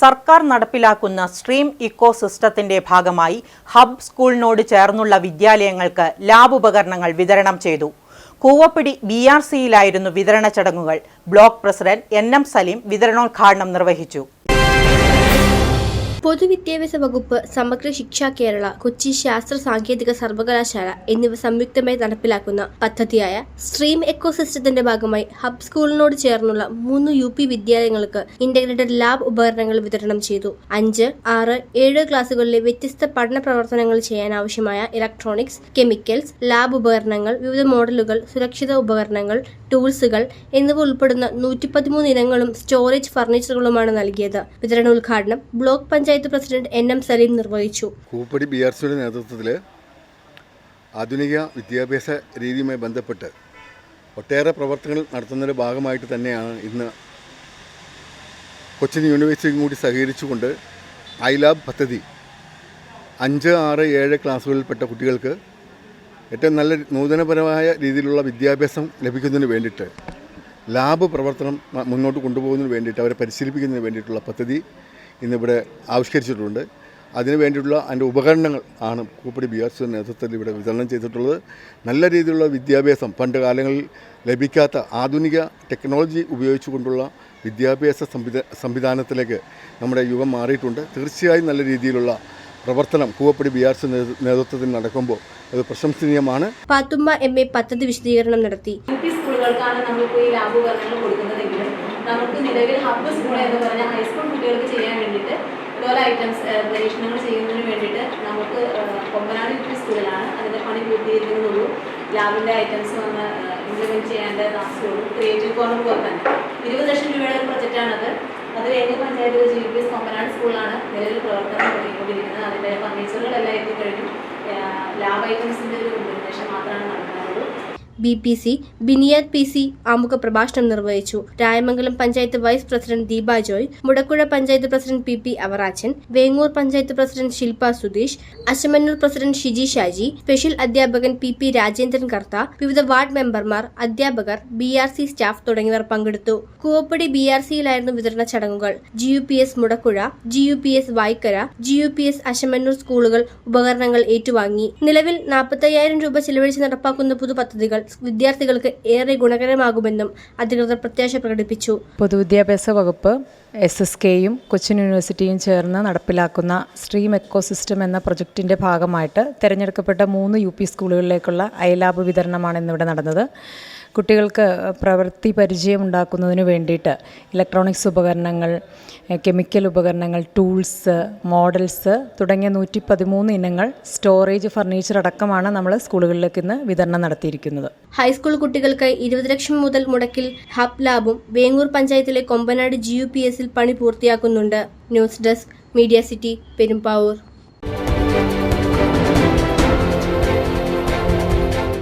സർക്കാർ നടപ്പിലാക്കുന്ന stream eco സിസ്റ്റത്തിന്റെ ഭാഗമായി ഹബ് സ്കൂളിനോട് ചേർന്നുള്ള വിദ്യാലയങ്ങൾക്ക് ലാബ് ഉപകരണങ്ങൾ വിതരണം ചെയ്തു. കൂവപ്പിടി ബി ആർ സിയിലായിരുന്നു വിതരണ ചടങ്ങുകൾ. Block president N M Saleem വിതരണോദ്ഘാടനം നിർവഹിച്ചു. പൊതുവിദ്യാഭ്യാസ വകുപ്പ് സമഗ്ര ശിക്ഷ കേരള കൊച്ചി ശാസ്ത്ര സാങ്കേതിക സർവകലാശാല എന്നിവ സംയുക്തമായി നടപ്പിലാക്കുന്ന പദ്ധതിയായ സ്ട്രീം എക്കോസിസ്റ്റത്തിന്റെ ഭാഗമായി ഹബ് സ്കൂളിനോട് ചേർന്നുള്ള മൂന്ന് യു പി വിദ്യാലയങ്ങൾക്ക് ഇന്റഗ്രേറ്റഡ് ലാബ് ഉപകരണങ്ങൾ വിതരണം ചെയ്തു. അഞ്ച് ആറ് ഏഴ് ക്ലാസുകളിലെ വ്യത്യസ്ത പഠന പ്രവർത്തനങ്ങൾ ചെയ്യാൻ ആവശ്യമായ ഇലക്ട്രോണിക്സ് കെമിക്കൽസ് ലാബ് ഉപകരണങ്ങൾ വിവിധ മോഡലുകൾ സുരക്ഷിത ഉപകരണങ്ങൾ ടൂൾസുകൾ എന്നിവ ഉൾപ്പെടുന്ന നൂറ്റിപ്പതിമൂന്ന് ഇനങ്ങളും സ്റ്റോറേജ് ഫർണിച്ചറുകളുമാണ് നൽകിയത്. വിതരണോദ്ഘാടനം block panchayat president N M Saleem നിർവഹിച്ചു. കൂപ്പടി ബി ആർ സിയുടെ നേതൃത്വത്തിൽ ആധുനിക വിദ്യാഭ്യാസ രീതിയുമായി ബന്ധപ്പെട്ട് ഒട്ടേറെ പ്രവർത്തനങ്ങൾ നടത്തുന്നതിന്റെ ഭാഗമായിട്ട് തന്നെയാണ് ഇന്ന് കൊച്ചിൻ യൂണിവേഴ്സിറ്റിയും കൂടി സഹകരിച്ചുകൊണ്ട് ഐ ലാബ് പദ്ധതി അഞ്ച് ആറ് ഏഴ് ക്ലാസ്സുകളിൽപ്പെട്ട കുട്ടികൾക്ക് ഏറ്റവും നല്ല നൂതനപരമായ രീതിയിലുള്ള വിദ്യാഭ്യാസം ലഭിക്കുന്നതിന് വേണ്ടിയിട്ട് ലാബ് പ്രവർത്തനം മുന്നോട്ട് കൊണ്ടുപോകുന്നതിന് വേണ്ടിയിട്ട് അവരെ പരിശീലിപ്പിക്കുന്നതിന് വേണ്ടിയിട്ടുള്ള പദ്ധതി ഇന്നിവിടെ ആവിഷ്കരിച്ചിട്ടുണ്ട്. അതിനു വേണ്ടിയിട്ടുള്ള അതിന്റെ ഉപകരണങ്ങൾ ആണ് കൂപ്പടി ബി ആർ നേതൃത്വത്തിൽ ഇവിടെ വിതരണം ചെയ്തിട്ടുള്ളത്. നല്ല രീതിയിലുള്ള വിദ്യാഭ്യാസം പണ്ട് കാലങ്ങളിൽ ലഭിക്കാത്ത ആധുനിക ടെക്നോളജി ഉപയോഗിച്ചുകൊണ്ടുള്ള വിദ്യാഭ്യാസ സംവിധ സംവിധാനത്തിലേക്ക് നമ്മുടെ യുഗം മാറിയിട്ടുണ്ട്. തീർച്ചയായും നല്ല രീതിയിലുള്ള പ്രവർത്തനം കൂവപ്പടി ബി ആർ സി നേതൃത്വത്തിൽ നടക്കുമ്പോൾ അത് പ്രശംസനീയമാണ്. പാത്തുമ്മ എം എ പദ്ധതി വിശദീകരണം നടത്തി. യു പി സ്കൂളുകൾക്കാണ് നമ്മളിപ്പോൾ ഈ ലാബ് ഉപകരണങ്ങൾ കൊടുക്കുന്നതെങ്കിലും നമുക്ക് നിലവിൽ ഹബ്ബ് സ്കൂൾ എന്ന് പറഞ്ഞ ഹൈസ്കൂൾ കുട്ടികൾക്ക് ചെയ്യാൻ വേണ്ടിയിട്ട് ഇതുപോലെ ഐറ്റംസ് പരീക്ഷണങ്ങൾ ചെയ്യുന്നതിന് വേണ്ടിയിട്ട് നമുക്ക് കൊമ്പനാട് യു പി സ്കൂളിലാണ് അതിന്റെ പണി പൂർത്തീകരിക്കുന്നതുള്ളൂ. ലാബിന്റെ ഐറ്റംസ് വന്ന് ഇംപ്ലിമെന്റ് ചെയ്യേണ്ട ക്ലാസ്സുകളും ക്രിയേറ്റീവ് കോർണർ പോലെ തന്നെ. ഇരുപത് ലക്ഷം രൂപയുടെ ഒരു പ്രൊജക്റ്റാണത് അത് വേങ്ങൂർ പഞ്ചായത്ത് വെച്ച് യു പി എസ് കൊമ്പനാട് സ്കൂളിലാണ് നിലവിൽ പ്രവർത്തനം തുടങ്ങിക്കൊണ്ടിരിക്കുന്നത്. അതിന്റെ ഫർണിച്ചറുകളെല്ലാം എത്തിക്കഴിഞ്ഞു. ലാബ് ഐറ്റംസിന്റെ ഒരു implementation നടക്കാറുള്ളൂ B P C Biniyad P C ആമുഖ പ്രഭാഷണം നിർവഹിച്ചു. Rayamangalam panchayat vice president Deepa Joy Mudakkuzha panchayat president P P Avarachan Vengoor panchayat president Shilpa Sudheesh Ashamannoor president Shiji Shaji special അധ്യാപകൻ പി പി രാജേന്ദ്രൻ കർത്ത വിവിധ ward മെമ്പർമാർ അധ്യാപകർ B R C staff തുടങ്ങിയവർ പങ്കെടുത്തു. Koovappady B R സിയിലായിരുന്നു വിതരണ ചടങ്ങുകൾ. G U P S Mudakkuzha G U P S Vaykkara G U P S Ashamannoor സ്കൂളുകൾ ഉപകരണങ്ങൾ ഏറ്റുവാങ്ങി. നിലവിൽ നാൽപ്പത്തയ്യായിരം രൂപ ചെലവഴിച്ച് നടപ്പാക്കുന്ന പുതു പദ്ധതികൾ വിദ്യാർത്ഥികൾക്ക് ഏറെ ഗുണകരമാകുമെന്നും അധികൃതർ പ്രത്യാശ പ്രകടിപ്പിച്ചു. പൊതുവിദ്യാഭ്യാസ വകുപ്പ് എസ് എസ് കെയും കൊച്ചിൻ യൂണിവേഴ്സിറ്റിയും ചേർന്ന് നടപ്പിലാക്കുന്ന സ്ട്രീം എക്കോസിസ്റ്റം എന്ന പ്രൊജക്റ്റിന്റെ ഭാഗമായിട്ട് തിരഞ്ഞെടുക്കപ്പെട്ട മൂന്ന് യു പി സ്കൂളുകളിലേക്കുള്ള അയലാബ് വിതരണമാണ് ഇന്നിവിടെ നടന്നത്. കുട്ടികൾക്ക് പ്രവൃത്തി പരിചയം ഉണ്ടാക്കുന്നതിന് വേണ്ടിയിട്ട് ഇലക്ട്രോണിക്സ് ഉപകരണങ്ങൾ കെമിക്കൽ ഉപകരണങ്ങൾ ടൂൾസ് മോഡൽസ് തുടങ്ങിയ നൂറ്റി പതിമൂന്ന് ഇനങ്ങൾ സ്റ്റോറേജ് ഫർണിച്ചർ അടക്കമാണ് നമ്മൾ സ്കൂളുകളിലേക്ക് ഇന്ന് വിതരണം നടത്തിയിരിക്കുന്നത്. ഹൈസ്കൂൾ കുട്ടികൾക്ക് ഇരുപത് ലക്ഷം മുതൽ മുടക്കിൽ ഹബ് ലാബും വേങ്ങൂർ പഞ്ചായത്തിലെ കൊമ്പനാട് ജി യു പി എസിൽ പണി പൂർത്തിയാക്കുന്നുണ്ട്. News desk media city Perumbavoor.